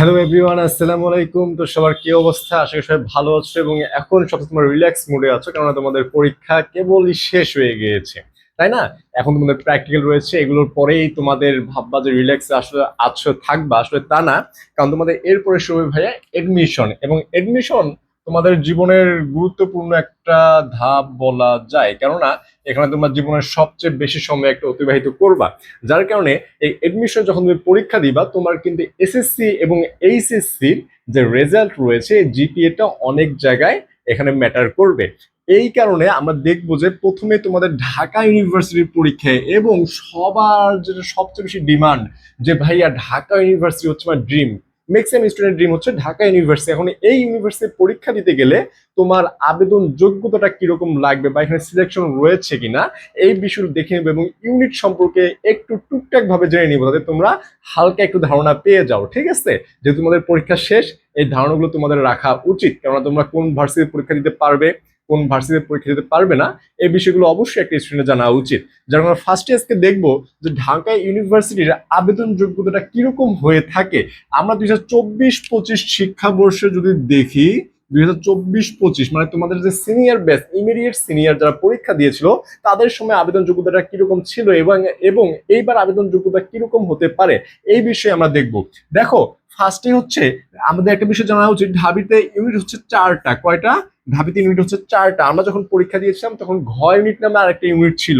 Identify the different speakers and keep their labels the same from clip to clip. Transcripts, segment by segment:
Speaker 1: Hello everyone, আসসালামু আলাইকুম। তো সবার কি অবস্থা? আশা করি সবাই ভালো আছো এবং এখন সব তোমার রিল্যাক্স মুডে আছো, কেননা তোমাদের পরীক্ষা কেবলই শেষ হয়ে গিয়েছে। তাই না? এখন তোমাদের প্র্যাকটিক্যাল রয়েছে, এগুলোর পরেই তোমাদের ভাববা যে রিল্যাক্স আসলে আছো, থাকবা। আসলে তা না, কারণ তোমাদের এরপরে শুরু ভাইয়া এডমিশন এবং এডমিশন তোমাদের জীবনের গুরুত্বপূর্ণ একটা ধাপ বলা যায়। কেননা, এখানে তোমার জীবনের সবচেয়ে বেশি সময় একটা অতিবাহিত করবা। যার কারণে এই এডমিশন যখন তুমি পরীক্ষা দিবা, তোমার কিন্তু এসএসসি এবং এইচএসসির যে রেজাল্ট রয়েছে জিপিএটা অনেক জায়গায় এখানে ম্যাটার করবে। এই কারণে আমরা দেখব যে প্রথমে তোমাদের ঢাকা ইউনিভার্সিটির পরীক্ষায় এবং সবার যেটা সবচেয়ে বেশি ডিমান্ড যে ভাইয়া ঢাকা ইউনিভার্সিটি হচ্ছে আমার ড্রিম ম্যাক্সিমাম স্টুডেন্ট ড্রিম হচ্ছে ঢাকা ইউনিভার্সিটি এখন এই ইউনিভার্সিটির পরীক্ষা দিতে গেলে তোমার আবেদন যোগ্যতাটা কীরকম লাগবে বা এখানে সিলেকশন রয়েছে কিনা, এই বিষয়গুলো দেখে নেব এবং ইউনিট সম্পর্কে একটু টুকটাক ভাবে জেনে নিবো যাতে তোমরা হালকা একটু ধারণা পেয়ে যাও, ঠিক আছে? যেহেতু তোমাদের পরীক্ষা শেষ, এই ধারণাগুলো তোমাদের রাখা উচিত। কেননা তোমরা কোন ভার্সিটির পরীক্ষা দিতে পারবে কোন ভার্সিটির পরীক্ষা দিতে পারবে না, এই বিষয়গুলো অবশ্যই একটা স্টুডেন্ট জানা উচিত। যার আমরা ফার্স্ট আজকে দেখব যে ঢাকা ইউনিভার্সিটির আবেদন যোগ্যতাটা কীরকম হয়ে থাকে। আমরা দুই হাজার চব্বিশ পঁচিশ শিক্ষাবর্ষে যদি দেখি, দুই হাজার চব্বিশ পঁচিশ মানে তোমাদের যে সিনিয়র ব্যাচ ইমিডিয়েট সিনিয়র যারা পরীক্ষা দিয়েছিল, তাদের সময় আবেদন যোগ্যতাটা কীরকম ছিল এবং এবং এইবার আবেদন যোগ্যতা কীরকম হতে পারে, এই বিষয়ে আমরা দেখব। দেখো ফার্স্টে হচ্ছে, আমাদের একটা বিষয় জানা উচিত, ঢাবিতে ইউনিট হচ্ছে চারটা। কয়টা? ঢাবিতে ইউনিট হচ্ছে চারটা। আমরা যখন পরীক্ষা দিয়েছিলাম, তখন ঘ ইউনিট নামে আরেকটা ইউনিট ছিল।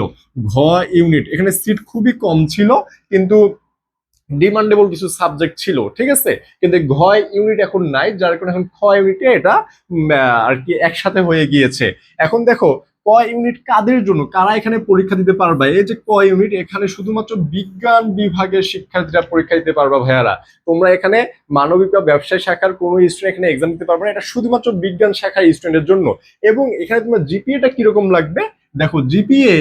Speaker 1: ঘ ইউনিট এখানে সিট খুবই কম ছিল, কিন্তু ডিমান্ডেবল কিছু সাবজেক্ট ছিল, ঠিক আছে? কিন্তু ঘ ইউনিট এখন নাই, যার কারণে এখন খ ইউনিটে এটা আর কি একসাথে হয়ে গিয়েছে। এখন দেখো ক ইউনিট কাদের জন্য? কারা এখানে পরীক্ষা দিতে পারবা? এই যে ক ইউনিট, এখানে শুধুমাত্র বিজ্ঞান বিভাগের শিক্ষার্থীরা পরীক্ষা দিতে পারবা ভাইয়ারা। তোমরা এখানে মানবিক বা ব্যবসায় শাখার কোনো স্টুডেন্ট এখানে এক্সাম দিতে পারবে না, এটা শুধুমাত্র বিজ্ঞান শাখার স্টুডেন্টের জন্য। এবং এখানে তোমার জিপিএটা কীরকম লাগবে? দেখো জিপিএ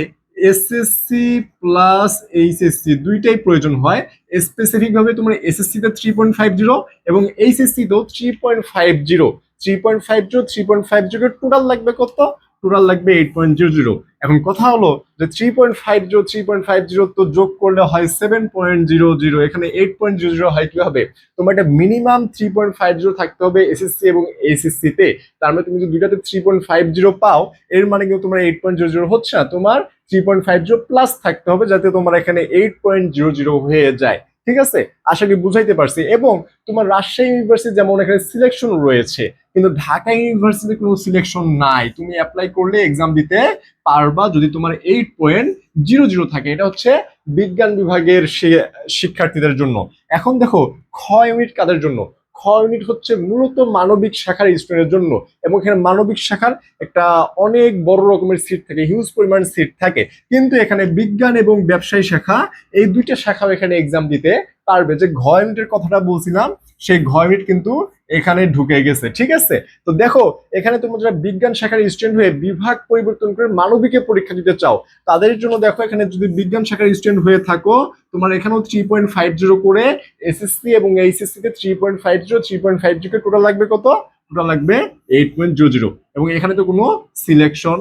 Speaker 1: এসএসসি প্লাস এইচএসসি দুইটাই প্রয়োজন হয়। স্পেসিফিক ভাবে তোমার এসএসসি তে থ্রি পয়েন্ট ফাইভ জিরো এবং এইচএসসি তেও three point five zero three point five zero three point five zero total লাগবে কত? টোটাল লাগবে এইট পয়েন্ট জিরো জিরো এখন কথা হলো যে three point five zero three point five zero তো যোগ করলে হয় সেভেন পয়েন্ট জিরো জিরো এখানে এইট পয়েন্ট জিরো জিরো হয় কীভাবে? তোমার একটা minimum three point five zero থাকতে হবে এসএসসি এবং এইচএসসি তে। তার মানে তুমি যদি দুইটাতে থ্রি পয়েন্ট ফাইভ জিরো পাও, এর মানে কিন্তু তোমার এইট পয়েন্ট জিরো জিরো হচ্ছে না। তোমার three point five zero plus থাকতে হবে যাতে তোমার এখানে এইট পয়েন্ট জিরো জিরো হয়ে যায়। ঠিক আছে? আশা করি বুঝাইতে পারছি। এবং তোমার রাজশাহী ইউনিভার্সিটি যেমন এখানে সিলেকশন রয়েছে, কিন্তু ঢাকা ইউনিভার্সিটি কোনো সিলেকশন নাই। তুমি অ্যাপ্লাই করলে এক্সাম দিতে পারবা যদি তোমার এইট পয়েন্ট জিরো জিরো থাকে। এটা হচ্ছে বিজ্ঞান বিভাগের শিক্ষার্থীদের জন্য। এখন দেখো, খ ইউনিট কাদের জন্য? খ ইউনিট হচ্ছে মূলত মানবিক শাখার স্টুডেন্টের জন্য এবং এখানে মানবিক শাখার একটা অনেক বড় রকমের সিট থাকে হিউজ পরিমাণ সিট থাকে। কিন্তু এখানে বিজ্ঞান এবং ব্যবসায়ী শাখা এই দুইটা শাখাও এখানে এক্সাম দিতে পারবে। যে ঘ ইউনিটের কথাটা বলছিলাম, সেই ঘ ইউনিট কিন্তু এখানে ঢুকে গেছে, ঠিক আছে? তো দেখো, এখানে তোমরা যারা বিজ্ঞান শাখার স্টুডেন্ট হয়ে বিভাগ পরিবর্তন করে মানবিকে পরীক্ষা দিতে চাও, তাদের জন্য দেখো এখানে যদি বিজ্ঞান শাখার স্টুডেন্ট হয়ে থাকো তোমার এখানেও থ্রি পয়েন্ট ফাইভ জিরো করে এসএসসি এবং এইচএসসি তে three point five zero three point five zero total লাগবে কত? টোটাল লাগবে এইট পয়েন্ট জিরো জিরো এবং এখানে তো কোনো সিলেকশন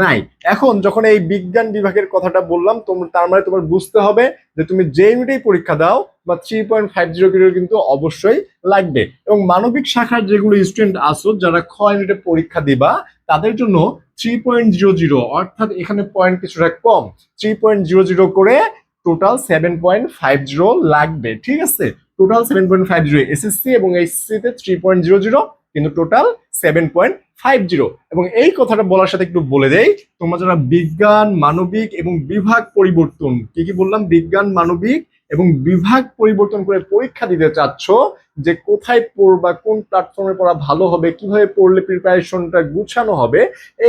Speaker 1: নাই। এখন যখন এই বিজ্ঞান বিভাগের কথাটা বললাম তোমরা তার মানে তোমার বুঝতে হবে যে তুমি যে ইউনিটেই পরীক্ষা দাও, বা three point five zero zero কিন্তু অবশ্যই লাগবে। এবং মানবিক শাখার যেগুলো স্টুডেন্ট আসো যারা খ ইউনিটে পরীক্ষা দিবা, তাদের জন্য থ্রি পয়েন্ট জিরো জিরো অর্থাৎ এখানে পয়েন্ট কিছুটা কম থ্রি পয়েন্ট জিরো জিরো করে total seven point five zero লাগবে, ঠিক আছে? Total seven point five zero SSC এবং এসসি তে থ্রি পয়েন্ট জিরো জিরো কিন্তু total seven point five zero এবং এই কথাটা বলার সাথে একটু বলে দেই, তোমরা যারা বিজ্ঞান, মানবিক এবং বিভাগ পরিবর্তন, কি কি বললাম? বিজ্ঞান, মানবিক এবং বিভাগ পরিবর্তন করে পরীক্ষা দিতে চাচ্ছ যে কোথায় পড়বা, কোন প্ল্যাটফর্মে পড়া ভালো হবে, কীভাবে পড়লে প্রিপারেশনটা গুছানো হবে,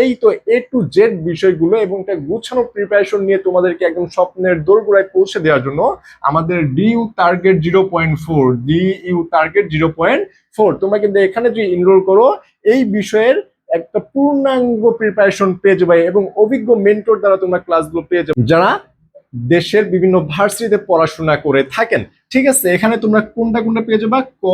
Speaker 1: এই তো এ টু জেড বিষয়গুলো এবং একটা গুছানো প্রিপারেশন নিয়ে তোমাদেরকে একদম স্বপ্নের দোরগোড়ায় পৌঁছে দেওয়ার জন্য আমাদের DU target zero point four D U target zero point four তোমরা কিন্তু এখানে যদি ইনরোল করো, এই বিষয়ের একটা পূর্ণাঙ্গ প্রিপারেশন পেয়ে যাবে এবং অভিজ্ঞ মেন্টর দ্বারা তোমরা ক্লাসগুলো পেয়ে যাবে। যারা দেশের বিভিন্ন ভার্সিটিতে পড়াশোনা করে থাকেন। ঠিক আছে, এখানে তোমরা কোনটা কোনটা পেয়ে যাবা? ক,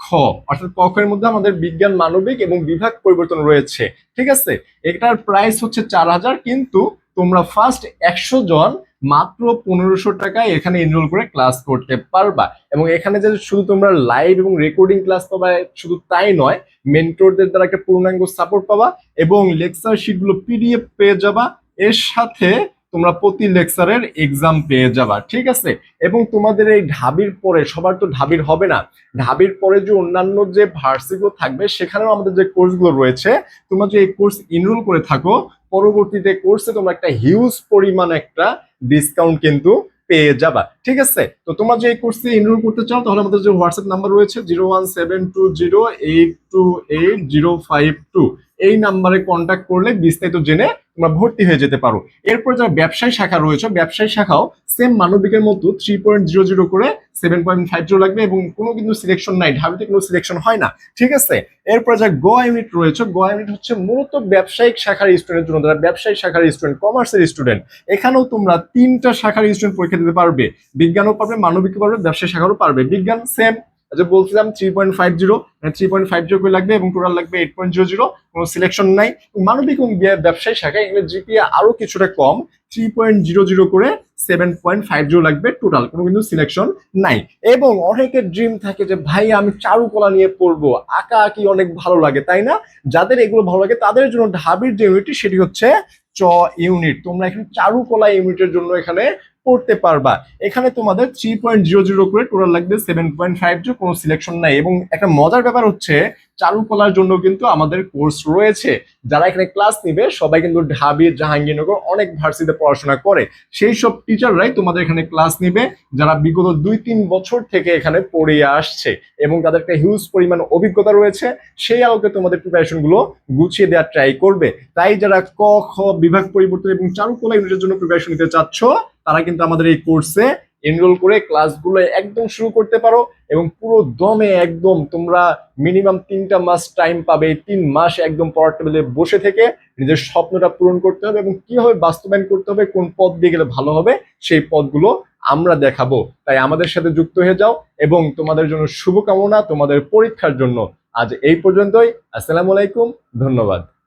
Speaker 1: খ। অর্থাৎ ক মধ্যে আমাদের বিজ্ঞান, মানবিক এবং বিভাগ পরিবর্তন রয়েছে। ঠিক আছে, এটার প্রাইস হচ্ছে চার হাজার, কিন্তু তোমরা ফার্স্ট একশো জন মাত্র পনেরোশো টাকায় এখানে এনরোল করে ক্লাস করতে পারবা। এবং এখানে যে শুধু তোমরা লাইভ এবং রেকর্ডিং ক্লাস পাবা, শুধু তাই নয় মেন্টরদের দ্বারা একটা পূর্ণাঙ্গ সাপোর্ট পাবা এবং লেকচার শিটগুলো পিডিএফ পেয়ে যাবা। এর সাথে তোমরা প্রতি লেকচারের এক্সাম পেয়ে যাবা, ঠিক আছে? এবং তোমাদের এই ঢাবির পরে, সবার তো ঢাবির হবে না, ঢাবির পরে যে অন্যান্য যে ভার্সিগুলো থাকবে, সেখানেও আমাদের যে কোর্সগুলো রয়েছে, তোমরা যে এই কোর্স এনরোল করে থাকো, পরবর্তীতে কোর্সে তোমরা একটা হিউজ পরিমাণ একটা ডিসকাউন্ট কিন্তু পেয়ে যাবা, ঠিক আছে? তো তোমরা যে এই কোর্সে এনরোল করতে চাও, তাহলে আমাদের যে হোয়াটসঅ্যাপ নাম্বার রয়েছে zero one seven two zero eight two eight zero five two এই নাম্বারে কন্ট্যাক্ট করলে বিস্তারিত জেনে তোমরা ভর্তি হয়ে যেতে পারো। এরপর যারা ব্যবসায়ী শাখা রয়েছে, ব্যবসায়ী শাখাও সেম মানবিকের মতো থ্রি পয়েন্ট জিরো জিরো করে সেভেন পয়েন্ট ফাইভ জিরো লাগবে এবং কোনো কিন্তু সিলেকশন নাই, ঢাবিতে কোনো সিলেকশন হয় না। ঠিক আছে? এরপর যা গোয়া ইউনিট রয়েছে, গোয়া ইউনিট হচ্ছে মূলত ব্যবসায়িক শাখার স্টুডেন্টের জন্য। যারা ব্যবসায়িক শাখার স্টুডেন্ট কমার্সের স্টুডেন্ট এখানেও তোমরা তিনটা শাখার স্টুডেন্ট পরীক্ষা দিতে পারবে। বিজ্ঞানও পারবে মানবিক পারবে, ব্যবসায়ী শাখারও পারবে। বিজ্ঞান সেম যে বলছিলাম three point five zero three point five zero করে লাগবে এবং টোটাল লাগবে এইট পয়েন্ট জিরো জিরো কোনো সিলেকশন নাই। মানবিক এবং ব্য- ব্যবসায়ী শাখায় এগুলো জিপিএ আরও কিছুটা কম থ্রি পয়েন্ট জিরো জিরো করে সেভেন পয়েন্ট ফাইভ জিরো লাগবে টোটাল কোনো কিন্তু সিলেকশন নাই। এবং অনেকের ড্রিম থাকে যে, ভাই, আমি চারুকলা নিয়ে পড়ব, আঁকা আঁকি অনেক ভালো লাগে। তাই না? যাদের এগুলো ভালো লাগে, তাদের জন্য ঢাবির যে ইউনিটটি সেটি হচ্ছে চ ইউনিট তোমরা এখানে চারুকলা ইউনিটের জন্য এখানে পড়তে পারবা। এখানে তোমাদের থ্রি পয়েন্ট জিরো জিরো করে টোটাল লাগবে সেভেন পয়েন্ট ফাইভ জিরো কোনো সিলেকশন নাই। এবং একটা মজার ব্যাপার হচ্ছে চারুকলার জন্য কিন্তু আমাদের কোর্স রয়েছে। যারা এখানে ক্লাস নিবে, সবাই কিন্তু ঢাবি, জাহাঙ্গীরনগর অনেক ভার্সিটিতে পড়াশোনা করে। সেই সব টিচাররাই তোমাদের এখানে ক্লাস নিবে, যারা বিগত দুই তিন বছর থেকে এখানে পড়িয়ে আসছে এবং তাদের একটা হিউজ পরিমাণ অভিজ্ঞতা রয়েছে, সেই আলোকে তোমাদের প্রিপারেশনগুলো গুছিয়ে দেওয়ার ট্রাই করবে। তাই যারা ক, খ, বিভাগ পরিবর্তন এবং চারুকলা ইউনিটের জন্য প্রিপারেশন নিতে চাচ্ছ, তারা কিন্তু আমাদের এই কোর্সে এনরোল করে ক্লাসগুলো একদম শুরু করতে পারো এবং পুরো দমে একদম তোমরা মিনিমাম তিনটা মাস টাইম পাবে, তিন মাস একদম পড়ার টেবিলে বসে থেকে নিজের স্বপ্নটা পূরণ করতে হবে এবং কীভাবে বাস্তবায়ন করতে হবে, কোন পথ দিয়ে গেলে ভালো হবে, সেই পথগুলো আমরা দেখাবো। তাই আমাদের সাথে যুক্ত হয়ে যাও এবং তোমাদের জন্য শুভকামনা তোমাদের পরীক্ষার জন্য। আজ এই পর্যন্তই। আসসালামু আলাইকুম। ধন্যবাদ।